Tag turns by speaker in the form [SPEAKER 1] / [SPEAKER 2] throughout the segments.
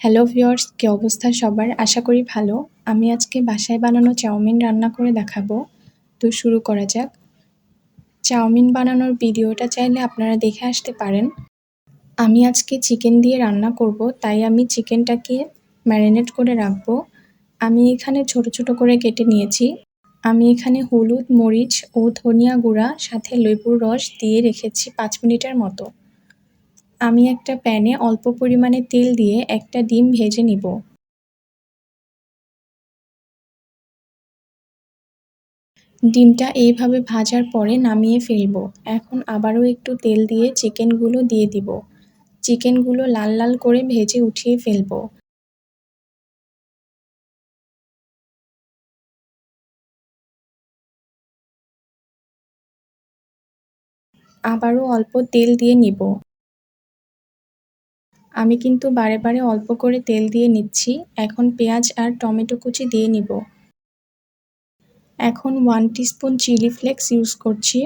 [SPEAKER 1] Hello viewers, কী অবস্থা সবার? আশা করি ভালো। আমি আজকে বাসায় বানানো চাউমিন রান্না করে দেখাবো। তো শুরু করা যাক। চাউমিন বানানোর ভিডিওটা চাইলে আপনারা দেখে আসতে পারেন। আমি আজকে চিকেন দিয়ে রান্না করব, তাই আমি চিকেনটাকে ম্যারিনেট করে রাখব। আমি এখানে ছোট ছোট করে কেটে নিয়েছি। আমি এখানে হলুদ, মরিচ ও ধনিয়া গুঁড়া, সাথে লেবুর রস দিয়ে রেখেছি পাঁচ মিনিটের মতো। আমি একটা প্যানে অল্প পরিমাণে তেল দিয়ে একটা ডিম ভেজে নিব। ডিমটা এইভাবে ভাজার পরে নামিয়ে ফেলব। এখন আবারও একটু তেল দিয়ে চিকেনগুলো দিয়ে দিব। চিকেনগুলো লাল লাল করে ভেজে উঠিয়ে ফেলব। আবারও অল্প তেল দিয়ে নিব। আমি কিন্তু বারে বারে অল্প করে তেল দিয়ে নিচ্ছি, এখন পেঁয়াজ আর টমেটো কুচি দিয়ে নিব। এখন one teaspoon chilli flakes use করছি।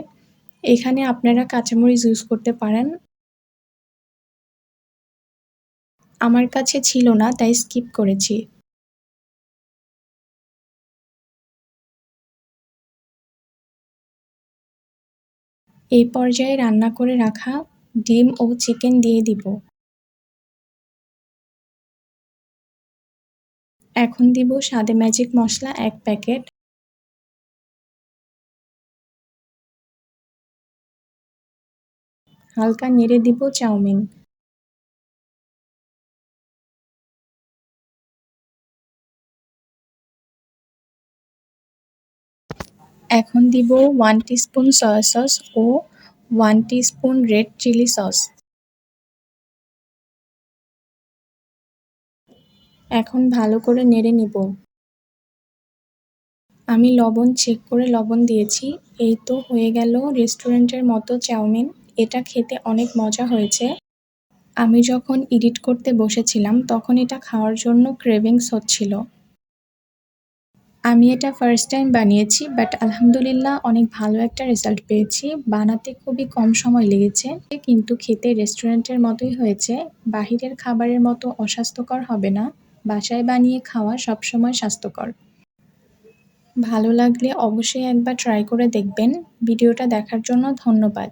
[SPEAKER 1] এখানে আপনারা কাঁচামরিচ ইউজ করতে পারেন। আমার কাছে ছিল না, তাই স্কিপ করেছি। এই পর্যায়ে রান্না করে রাখা ডিম ও চিকেন দিয়ে দিব। এখন দিব স্বাদে ম্যাজিক মশলা এক প্যাকেট হালকা নেড়ে দিব চাউমিন। এখন দিব ওয়ান টিস্পুন সয়া সস ও one teaspoon red chilli sauce এখন ভালো করে নেড়ে নিব। আমি লবণ চেক করে লবণ দিয়েছি। এই তো হয়ে গেল রেস্টুরেন্টের মতো চাউমিন। এটা খেতে অনেক মজা হয়েছে। আমি যখন এডিট করতে বসেছিলাম, তখন এটা খাওয়ার জন্য ক্রেভিংস হচ্ছিল। আমি এটা ফার্স্ট টাইম বানিয়েছি বাট আলহামদুলিল্লাহ অনেক ভালো একটা রেজাল্ট পেয়েছি। বানাতে খুবই কম সময় লেগেছে, কিন্তু খেতে রেস্টুরেন্টের মতোই হয়েছে। বাহিরের খাবারের মতো অস্বাস্থ্যকর হবে না। বাসায় বানিয়ে খাওয়া সবসময় স্বাস্থ্যকর। ভালো লাগলে অবশ্যই একবার ট্রাই করে দেখবেন। ভিডিওটা দেখার জন্য ধন্যবাদ।